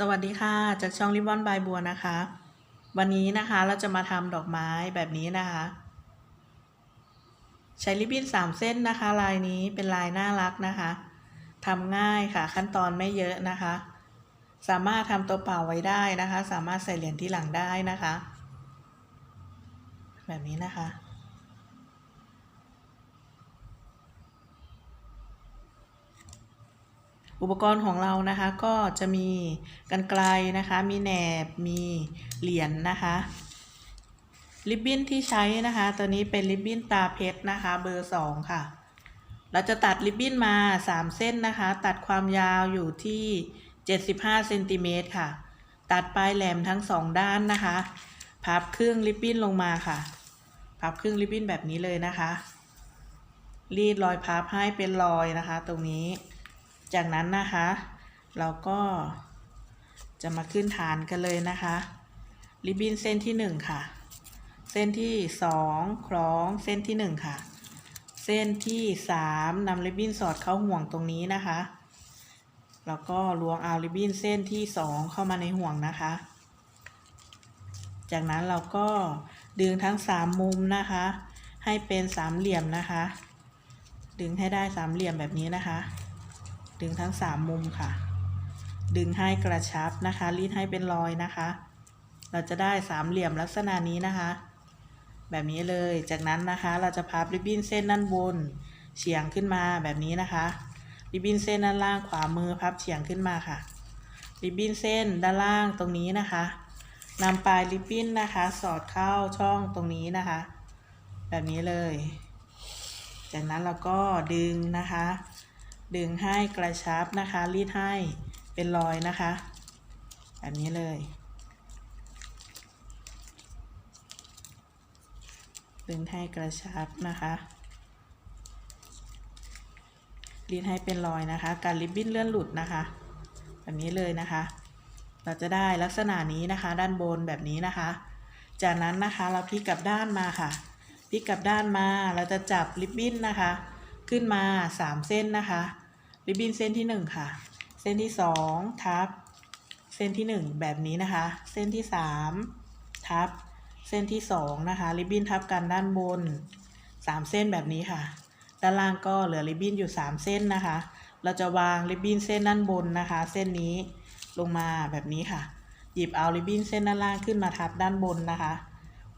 สวัสดีค่ะ จากช่องริบบอนบายบัวนะคะ วันนี้นะคะเราจะมาทำดอกไม้แบบนี้นะคะ ใช้ริบบิ้นสามเส้นนะคะ ลายนี้เป็นลายน่ารักนะคะทำง่ายค่ะขั้นตอนไม่เยอะนะคะ สามารถทำตัวเปล่าไว้ได้นะคะ สามารถใส่เหรียญที่หลังได้นะคะ แบบนี้นะคะ อุปกรณ์ของเรานะคะก็จะมีกันไกลนะคะ มีแหนบ มีเหรียญนนะคะ ริบบิ้นที่ใช้นะคะ ตัวนี้เป็นริบบิ้นตาเพชรนะคะ เบอร์สองค่ะ เราจะตัดริบบิ้นมา 3 เส้นนะคะ ตัดความยาวอยู่ที่ 75เซนติเมตรค่ะ ตัดปลายแหลมทั้งสองด้านนะคะ พับครึ่งริบบิ้นลงมาค่ะ พับครึ่งริบบิ้นแบบนี้เลยนะคะ รีดรอยพับให้เป็นรอยนะคะ ตรงนี้ จากนั้นนะคะ เราก็จะมาขึ้นฐานกันเลยนะคะ ริบบิ้นเส้นที่หนึ่งค่ะ เส้นที่สองคล้องเส้นที่หนึ่งค่ะ เส้นที่สามนำริบบิ้นสอดเข้าห่วงตรงนี้นะคะ แล้วก็ล้วงเอาริบบิ้นเส้นที่สองเข้ามาในห่วงนะคะ จากนั้นเราก็ดึงทั้งสามมุมนะคะ ให้เป็นสามเหลี่ยมนะคะ ดึงให้ได้สามเหลี่ยมแบบนี้นะคะ ดึงทั้งสามมุมค่ะ ดึงให้กระชับนะคะ รีดให้เป็นรอยนะคะ เราจะได้สามเหลี่ยมลักษณะนี้นะคะ แบบนี้เลย จากนั้นนะคะ เราจะพับริบบิ้นเส้นด้านบนเฉียงขึ้นมาแบบนี้นะคะ ริบบิ้นเส้นด้านล่างขวามือพับเฉียงขึ้นมาค่ะ ริบบิ้นเส้นด้านล่างตรงนี้นะคะนำปลายริบบิ้นนะคะ สอดเข้าช่องตรงนี้นะคะ แบบนี้เลย จากนั้นเราก็ดึงนะคะ ดึงให้กระชับนะคะ รีดให้เป็นรอยนะคะ แบบนี้เลย ดึงให้กระชับนะคะ รีดให้เป็นรอยนะคะ การริบบิ้นเลื่อนหลุดนะคะ แบบนี้เลยนะคะ เราจะได้ลักษณะนี้นะคะ ด้านบนแบบนี้นะคะ จากนั้นนะคะเราพลิกกลับด้านมาค่ะพลิกกลับด้านมาเราจะจับริบบิ้นนะคะ ขึ้นมา 3 เส้นนะคะ ริบบิ้นเส้นที่ 1 ค่ะ เส้นที่ 2 ทับ เส้นที่ 1 แบบนี้นะคะ เส้นที่ 3 ทับ เส้นที่ 2 นะคะ ริบบิ้นทับกันด้านบน 3 เส้นแบบนี้ค่ะ ด้านล่างก็เหลือริบบิ้นอยู่ 3 เส้นนะคะ เราจะวางริบบิ้นเส้นด้านบนนะคะ เส้นนี้ลงมาแบบนี้ค่ะ หยิบเอาริบบิ้นเส้นด้านล่างขึ้นมาทับด้านบนนะคะ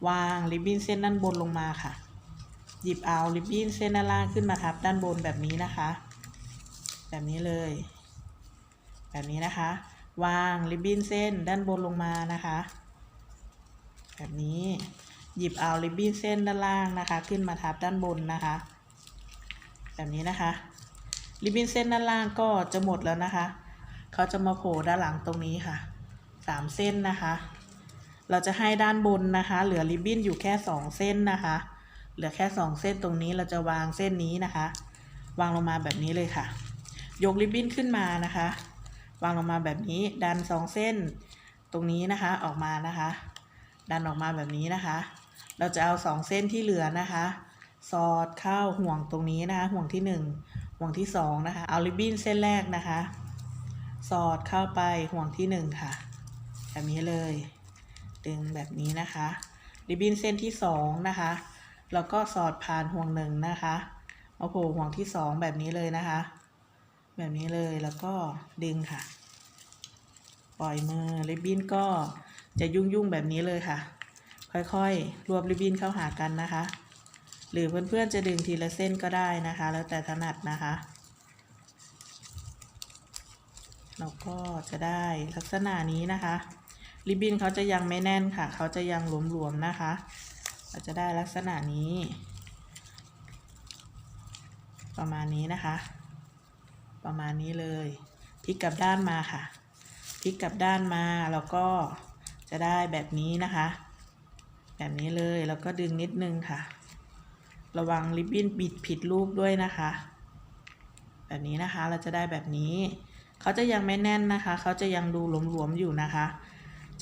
วางริบบิ้นเส้นด้านบนลงมาค่ะ หยิบเอาริบบิ้นเส้นด้านล่างขึ้นมาทับด้านบนแบบนี้นะคะ แบบนี้เลย แบบนี้นะคะ วางริบบิ้นเส้นด้านบนลงมานะคะ แบบนี้หยิบเอาริบบิ้นเส้นด้านล่างนะคะ ขึ้นมาทับด้านบนนะคะ แบบนี้นะคะริบบิ้นเส้นด้านล่างก็จะหมดแล้วนะคะ เขาจะมาโผล่ด้านหลังตรงนี้ค่ะสามเส้นนะคะ เราจะให้ด้านบนนะคะ เหลือริบบิ้นอยู่แค่สองเส้นนะคะ เหลือแค่สองเส้นตรงนี้เราจะวางเส้นนี้นะคะ วางลงมาแบบนี้เลยค่ะ ยกริบบิ้นขึ้นมานะคะ วางลงมาแบบนี้ดันสองเส้นตรงนี้นะคะออกมานะคะ ดันออกมาแบบนี้นะคะ เราจะเอาสองเส้นที่เหลือนะคะ สอดเข้าห่วงตรงนี้นะคะ ห่วงที่หนึ่งห่วงที่สองนะคะ เอาริบบิ้นเส้นแรกนะคะ สอดเข้าไปห่วงที่หนึ่งค่ะ แบบนี้เลย ดึงแบบนี้นะคะริบบิ้นเส้นที่สองนะคะ แล้วก็สอดผ่านห่วงหนึ่งนะคะมาโผล่ห่วงที่สองแบบนี้เลยนะคะ แบบนี้เลยแล้วก็ดึงค่ะ ปล่อยมือริบบิ้นก็จะยุ่งๆแบบนี้เลยค่ะ ค่อยๆ รวบริบบิ้นเข้าหากันนะคะ หรือเพื่อนๆจะดึงทีละเส้นก็ได้นะคะ แล้วแต่ถนัดนะคะเราก็จะได้ลักษณะนี้นะคะ ริบบิ้นเขาจะยังไม่แน่นค่ะ เขาจะยังหลวมๆนะคะ เราจะได้ลักษณะนี้ ประมาณนี้นะคะ ประมาณนี้เลยพลิกกลับด้านมาค่ะพลิกกลับด้านมาแล้วก็จะได้แบบนี้นะคะ แบบนี้เลยแล้วก็ดึงนิดนึงค่ะ ระวังริบบิ้นบิดผิดรูปด้วยนะคะ แบบนี้นะคะเราจะได้แบบนี้เขาจะยังไม่แน่นนะคะ เขาจะยังดูหลวมๆอยู่นะคะ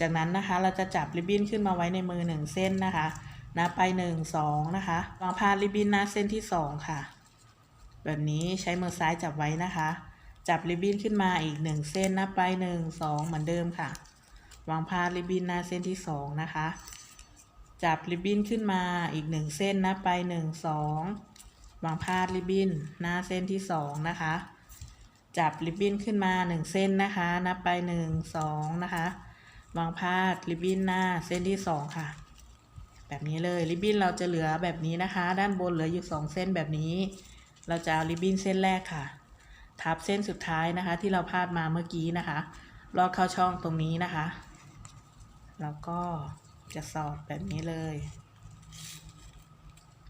จากนั้นนะคะเราจะจับริบบิ้นขึ้นมาไว้ในมือหนึ่งเส้นนะคะ นับไปหนึ่งสองนะคะวางพาดริบบิ้นหน้าเส้นที่สองค่ะ แบบนี้ใช้มือซ้ายจับไว้นะคะ จับริบบิ้นขึ้นมาอีกหนึ่งเส้นนับไปหนึ่งสองเหมือนเดิมค่ะ วางพาดริบบิ้นหน้าเส้นที่สองนะคะ จับริบบิ้นขึ้นมาอีกหนึ่งเส้นนับไปหนึ่งสองวางพาดริบบิ้นหน้าเส้นที่สองนะคะจับริบบิ้นขึ้นมาหนึ่งเส้นนะคะ นับไปหนึ่งสองนะคะ วางพาดริบบิ้นหน้าเส้นที่สองค่ะ แบบนี้เลยริบบิ้นเราจะเหลือแบบนี้นะคะ ด้านบนเหลืออยู่สองเส้นแบบนี้ เราจะเอาริบบิ้นเส้นแรกค่ะ ทับเส้นสุดท้ายนะคะ ที่เราพาดมาเมื่อกี้นะคะลอดเข้าช่องตรงนี้นะคะ แล้วก็จะสอดแบบนี้เลย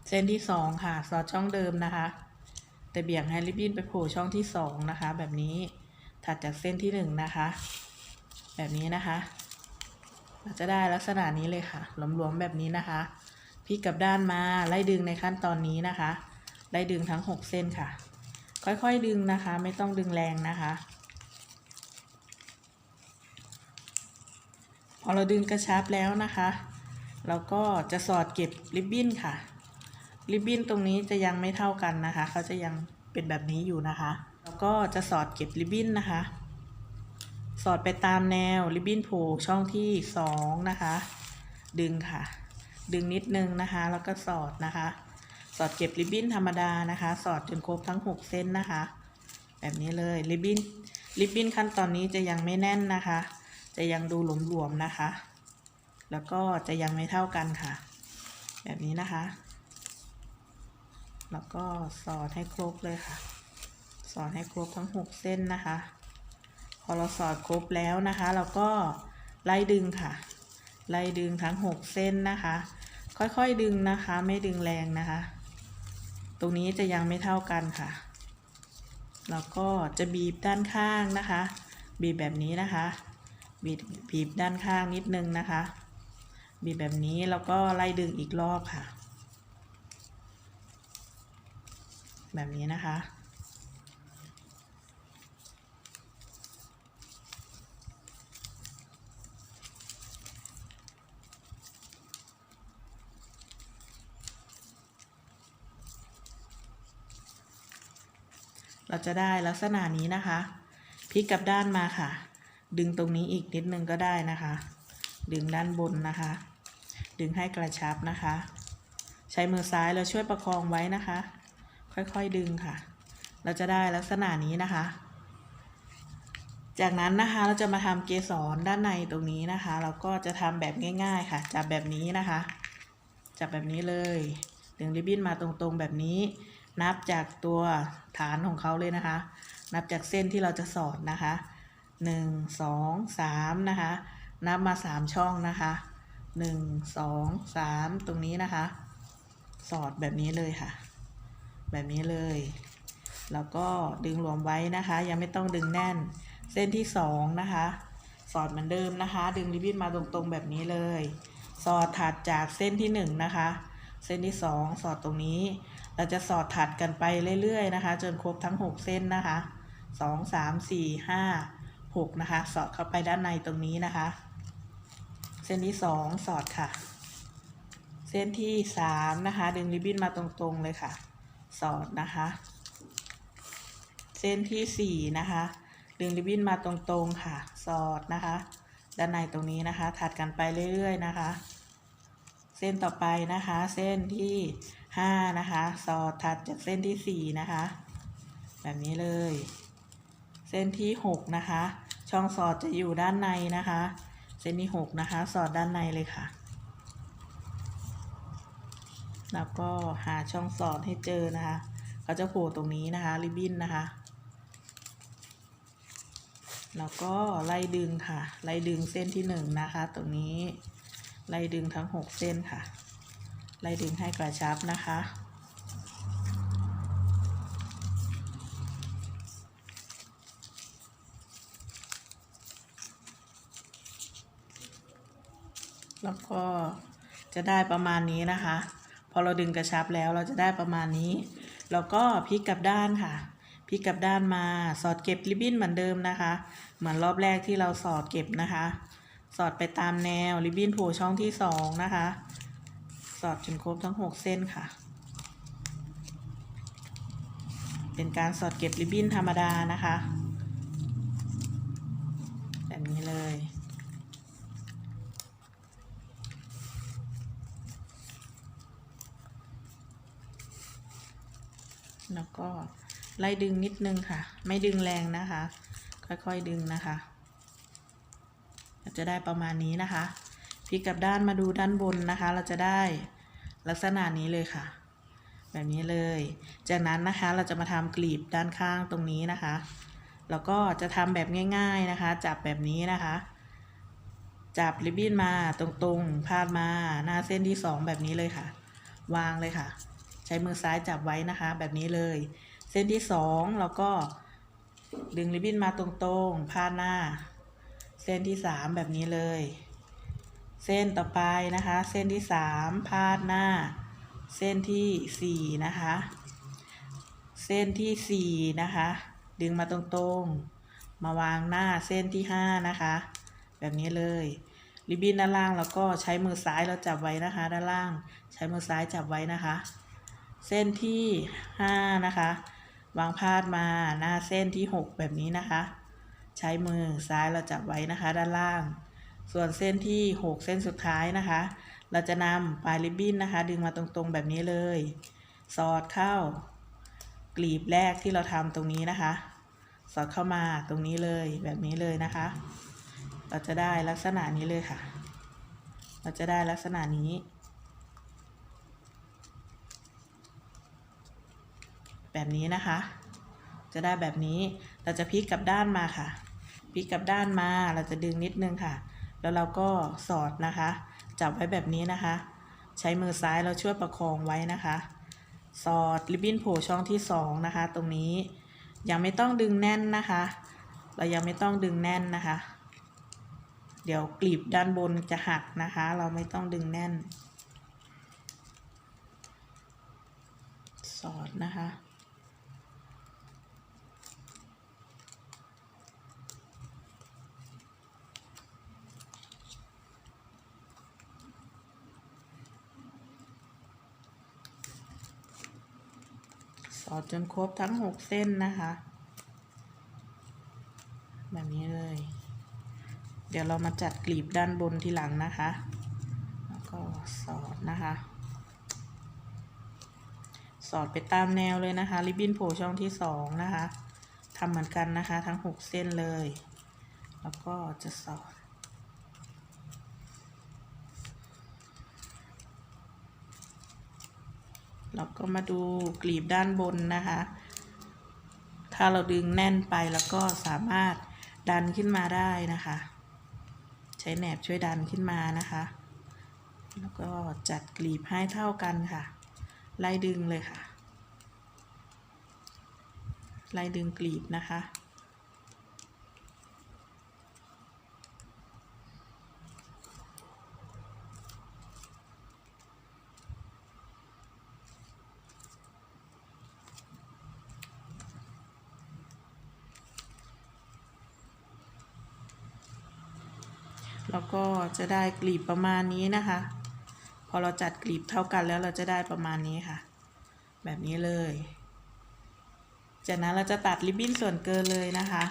เส้นที่สองค่ะ สอดช่องเดิมนะคะ แต่เบี่ยงให้ริบบิ้นไปโผล่ช่องที่สองนะคะ แบบนี้ถัดจากเส้นที่หนึ่งนะคะ แบบนี้นะคะ เราจะได้ลักษณะนี้เลยค่ะ หลวมๆแบบนี้นะคะพลิกกลับด้านมาไล่ดึงในขั้นตอนนี้นะคะ ไล่ดึงทั้งหกเส้นค่ะ ค่อยๆดึงนะคะ ไม่ต้องดึงแรงนะคะ พอเราดึงกระชับแล้วนะคะ เราก็จะสอดเก็บริบบิ้นค่ะ ริบบิ้นตรงนี้จะยังไม่เท่ากันนะคะ เขาจะยังเป็นแบบนี้อยู่นะคะ แล้วก็จะสอดเก็บริบบิ้นนะคะ สอดไปตามแนวริบบิ้นผล่ช่องที่สองนะคะ ดึงค่ะ ดึงนิดนึงนะคะ แล้วก็สอดนะคะ สอดเก็บริบบิ้นธรรมดานะคะ สอดจนครบทั้ง 6 เส้นนะคะ แบบนี้เลยริบบิ้นริบบิ้นขั้นตอนนี้จะยังไม่แน่นนะคะ จะยังดูหลวมๆนะคะ แล้วก็จะยังไม่เท่ากันค่ะ แบบนี้นะคะ แล้วก็สอดให้ครบเลยค่ะ สอดให้ครบทั้ง 6 เส้นนะคะ พอเราสอดครบแล้วนะคะ เราก็ไล่ดึงค่ะ ไล่ดึงทั้ง 6 เส้นนะคะ ค่อยๆดึงนะคะ ไม่ดึงแรงนะคะ ตรงนี้จะยังไม่เท่ากันค่ะ แล้วก็จะบีบด้านข้างนะคะ บีบแบบนี้นะคะ บีบบีบด้านข้างนิดนึงนะคะ บีบแบบนี้แล้วก็ไล่ดึงอีกรอบค่ะ แบบนี้นะคะ เราจะได้ลักษณะนี้นะคะพลิกกลับด้านมาค่ะ ดึงตรงนี้อีกนิดนึงก็ได้นะคะ ดึงด้านบนนะคะ ดึงให้กระชับนะคะ ใช้มือซ้ายเราช่วยประคองไว้นะคะ ค่อยๆดึงค่ะ เราจะได้ลักษณะนี้นะคะ จากนั้นนะคะเราจะมาทำเกสรด้านในตรงนี้นะคะ เราก็จะทำแบบง่าย ๆค่ะ จับแบบนี้นะคะ จับแบบนี้เลย ดึงริบบิ้นมาตรงๆแบบนี้ นับจากตัวฐานของเขาเลยนะคะ นับจากเส้นที่เราจะสอดนะคะหนึ่งสองสามนะคะ นับมาสามช่องนะคะหนึ่งสองสามตรงนี้นะคะ สอดแบบนี้เลยค่ะ แบบนี้เลย แล้วก็ดึงรวมไว้นะคะ ยังไม่ต้องดึงแน่น เส้นที่สองนะคะ สอดเหมือนเดิมนะคะ ดึงริบบิ้นมาตรงๆแบบนี้เลย สอดถัดจากเส้นที่หนึ่งนะคะ เส้นที่สองสอดตรงนี้ เราจะสอดถัดกันไปเรื่อยๆนะคะ จนครบทั้ง 6 เส้นนะคะสองสามสี่ห้าหกนะคะ สอดเข้าไปด้านในตรงนี้นะคะ เส้นที่สองสอดค่ะ เส้นที่สามนะคะ ดึงริบบิ้นมาตรงๆเลยค่ะ สอดนะคะ เส้นที่สี่นะคะ ดึงริบบิ้นมาตรงๆค่ะ สอดนะคะ ด้านในตรงนี้นะคะ ถัดกันไปเรื่อยๆนะคะ เส้นต่อไปนะคะ เส้นที่ ห้านะคะ สอดถัดจากเส้นที่สี่นะคะ แบบนี้เลย เส้นที่หกนะคะ ช่องสอดจะอยู่ด้านในนะคะ เส้นที่หกนะคะ สอดด้านในเลยค่ะ แล้วก็หาช่องสอดให้เจอนะคะ เขาจะโผล่ตรงนี้นะคะ ริบบิ้นนะคะ แล้วก็ไล่ดึงค่ะ ไล่ดึงเส้นที่หนึ่งนะคะ ตรงนี้ ไล่ดึงทั้งหกเส้นค่ะ ไล่ดึงให้กระชับนะคะ แล้วก็จะได้ประมาณนี้นะคะ พอเราดึงกระชับแล้วเราจะได้ประมาณนี้ แล้วก็พลิกกลับด้านค่ะพลิกกลับด้านมาสอดเก็บริบบิ้นเหมือนเดิมนะคะ เหมือนรอบแรกที่เราสอดเก็บนะคะ สอดไปตามแนวริบบิ้นโผล่ช่องที่สองนะคะ สอดจนครบทั้งหกเส้นค่ะ เป็นการสอดเก็บริบบิ้นธรรมดานะคะเลย แล้วก็ไล่ดึงนิดนึงค่ะ ไม่ดึงแรงนะคะ ค่อยๆดึงนะคะ จะได้ประมาณนี้นะคะ พลิกกลับด้านมาดูด้านบนนะคะ เราจะได้ลักษณะนี้เลยค่ะ แบบนี้เลย จากนั้นนะคะเราจะมาทำกลีบด้านข้างตรงนี้นะคะ แล้วก็จะทำแบบง่ายๆนะคะ จับแบบนี้นะคะ จับริบบิ้นมาตรงๆพาดมาหน้าเส้นที่สองแบบนี้เลยค่ะ วางเลยค่ะ ใช้มือซ้ายจับไว้นะคะ แบบนี้เลย เส้นที่สองเราก็ดึงริบบิ้นมาตรงๆพาดหน้า เส้นที่สามแบบนี้เลย เส้นต่อไปนะคะ เส้นที่สามพาดหน้า เส้นที่สี่นะคะ เส้นที่สี่นะคะ ดึงมาตรงๆ มาวางหน้าเส้นที่ห้านะคะ แบบนี้เลยริบบิ้นด้านล่างแล้วก็ใช้มือซ้ายเราจับไว้นะคะ ด้านล่างใช้มือซ้ายจับไว้นะคะ เส้นที่ห้านะคะ วางพาดมาหน้าเส้นที่หกแบบนี้นะคะ ใช้มือซ้ายเราจับไว้นะคะ ด้านล่าง ส่วนเส้นที่หกเส้นสุดท้ายนะคะ เราจะนำปลายริบบิ้นนะคะ ดึงมาตรงๆแบบนี้เลย สอดเข้า กลีบแรกที่เราทำตรงนี้นะคะ สอดเข้ามาตรงนี้เลยแบบนี้เลยนะคะ เราจะได้ลักษณะนี้เลยค่ะ เราจะได้ลักษณะนี้ แบบนี้นะคะ จะได้แบบนี้เราจะพลิกกลับด้านมาค่ะพลิกกลับด้านมาเราจะดึงนิดนึงค่ะ แล้วเราก็สอดนะคะ จับไว้แบบนี้นะคะ ใช้มือซ้ายเราช่วยประคองไว้นะคะ สอดริบบิ้นโผล่ช่องที่สองนะคะ ตรงนี้ยังไม่ต้องดึงแน่นนะคะ เรายังไม่ต้องดึงแน่นนะคะ เดี๋ยวกลีบด้านบนจะหักนะคะ เราไม่ต้องดึงแน่น สอดนะคะ สอดจนครบทั้งหกเส้นนะคะ แบบนี้เลย เดี๋ยวเรามาจัดกลีบด้านบนทีหลังนะคะ แล้วก็สอดนะคะ สอดไปตามแนวเลยนะคะ ริบบิ้นโผล่ช่องที่สองนะคะทำเหมือนกันนะคะ ทั้งหกเส้นเลย แล้วก็จะสอด เราก็มาดูกลีบด้านบนนะคะ ถ้าเราดึงแน่นไปแล้วก็สามารถดันขึ้นมาได้นะคะ ใช้แหนบช่วยดันขึ้นมานะคะ แล้วก็จัดกลีบให้เท่ากันค่ะ ไล่ดึงเลยค่ะ ไล่ดึงกลีบนะคะ แล้วก็จะได้กลีบประมาณนี้นะคะ พอเราจัดกลีบเท่ากันแล้วเราจะได้ประมาณนี้ค่ะ แบบนี้เลย จากนั้นเราจะตัดริบบิ้นส่วนเกินเลยนะคะ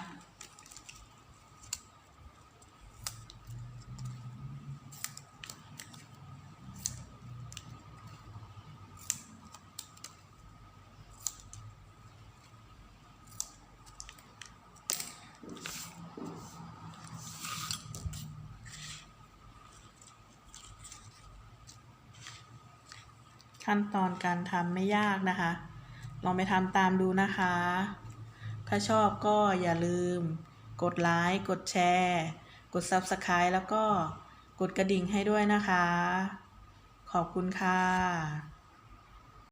ขั้นตอนการทำไม่ยากนะคะ ลองไปทำตามดูนะคะ ถ้าชอบก็อย่าลืม กดไลค์กดแชร์ กด Subscribe แล้วก็กดกระดิ่งให้ด้วยนะคะ ขอบคุณค่ะ